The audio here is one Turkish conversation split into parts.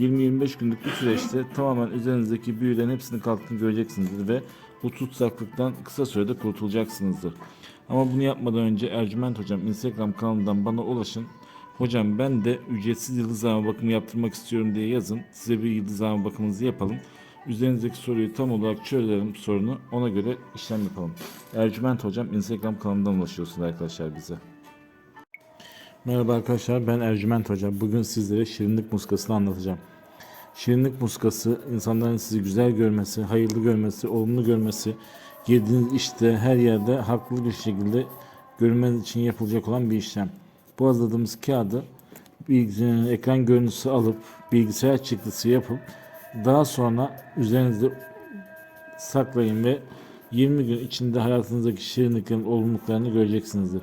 20-25 günlük bir süreçte tamamen üzerinizdeki büyülerin hepsini kalktığını göreceksinizdir ve bu tutsaklıktan kısa sürede kurtulacaksınızdır. Ama bunu yapmadan önce Ercüment Hocam Instagram kanalından bana ulaşın. Hocam ben de ücretsiz yıldızlama bakımı yaptırmak istiyorum diye yazın. Size bir yıldızlama bakımınızı yapalım. Üzerinizdeki soruyu tam olarak çözelim sorunu. Ona göre işlem yapalım. Ercüment Hocam Instagram kanalından ulaşıyorsunuz arkadaşlar bize. Merhaba arkadaşlar ben Ercüment Hoca. Bugün sizlere şirinlik muskasını anlatacağım. Şirinlik muskası insanların sizi güzel görmesi, hayırlı görmesi, olumlu görmesi, girdiğiniz işte her yerde haklı bir şekilde görmeniz için yapılacak olan bir işlem. Bu hazırladığımız kağıdı bilgisayarın ekran görüntüsü alıp bilgisayar çıktısı yapıp daha sonra üzerinizde saklayın ve 20 gün içinde hayatınızdaki şirinliklerin olumluluklarını göreceksinizdir.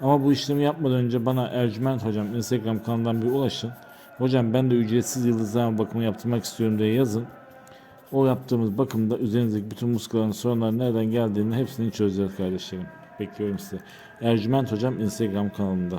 Ama bu işlemi yapmadan önce bana Ercüment Hocam Instagram kanalından bir ulaşın. Hocam ben de ücretsiz yıldızlama bakımı yaptırmak istiyorum diye yazın. O yaptığımız bakımda üzerinizdeki bütün muskaların sorunları nereden geldiğini hepsini çözeceğiz kardeşlerim. Bekliyorum sizi. Ercüment Hocam Instagram kanalında.